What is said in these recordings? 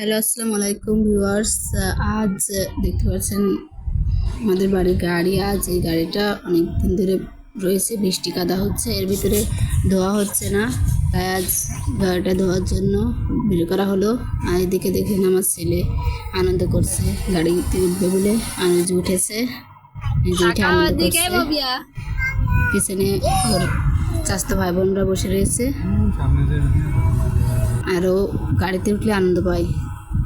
Hello আসসালামু আলাইকুম viewers. আজ দেখতে পাচ্ছেন আমাদের বাড়ির গাড়ি। আজ এই গাড়িটা অনেক দিন ধরে রয়েছে বৃষ্টি কাদা হচ্ছে এর ভিতরে ধোয়া হচ্ছে না। তাই আজ গাড়িটা ধোয়ার জন্য বের করা হলো। আর এদিকে দেখেন আমার ছেলে আনন্দ করছে গাড়িতে উঠবে বলে আনন্দ উঠেছে। পিছনে ওর চাস্তো ভাই বোনরা বসে রয়েছে। আরও গাড়িতে উঠলে আনন্দ পাই।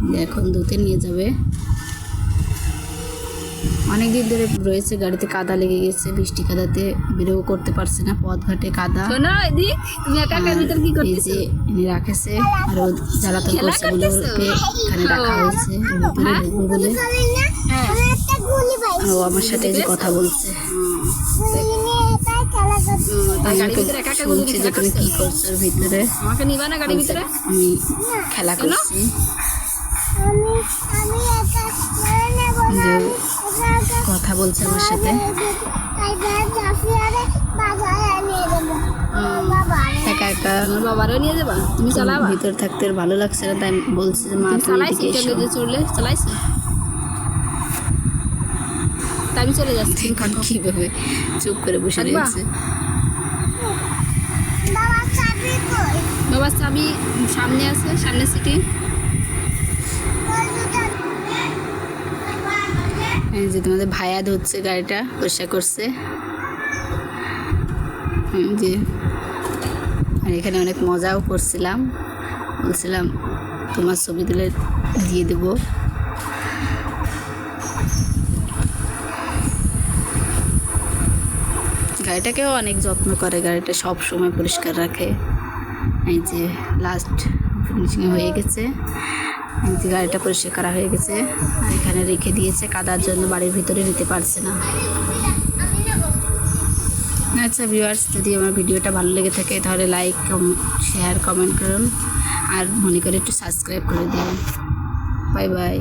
যে এখন ধুতে নিয়ে যাবে। অনেক দিন ধরে রয়েছে গাড়িতে কাদা লেগে গেছে বৃষ্টি কাদাতে বেরোও করতে পারছে না পথ ঘাটে কাদা এই যে এনে রাখেছে আর জ্বালাতন করছে বলে এখানে রাখা হয়েছে এর ভিতরে ঢুকবে বলে। হ্যাঁ। ও আমার সাথে যে কথা বলছে। শুনছি যে তুমি কি করছ? ভিতরে। আমাকে নিবা না গাড়ির ভিতরে? আমি খেলা করছি। কথা বলছে আমার সাথে। একা একা। বাবারও নিয়ে যাবা। তুমি চালাবা। ভিতর থাকতে আর ভালো লাগছে না তাই বলছে যে মা তুমি চড়লে চালাইছি। তাই আমি চলে যাচ্ছি। এখন কীভাবে চুপ করে বসে? রয়েছে? বাবার চাবি সামনে আছে সামনে সিটি এই যে তোমাদের ভাইয়া ধরছে গাড়িটা পরিষ্কার করছে। যে। আর এখানে অনেক মজাও করছিলাম। বলছিলাম তোমার ছবি তুলে দিয়ে দেবো। গাড়িটাকেও অনেক যত্ন করে, গাড়িটা সব সময় পরিষ্কার রাখে। এই যে লাস্ট ফিনিশিং হয়ে গেছে। এই যে গাড়িটা পরিষ্কার করা হয়ে গেছে। এখানে রেখে দিয়েছে, কাদার জন্য বাড়ির ভিতরে নিতে পারছে না। আচ্ছা ভিউয়ার্স যদি আমার ভিডিওটা ভালো লেগে থাকে, তাহলে লাইক শেয়ার কমেন্ট করুন। আর মনে করে একটু সাবস্ক্রাইব করে দিন। Bye bye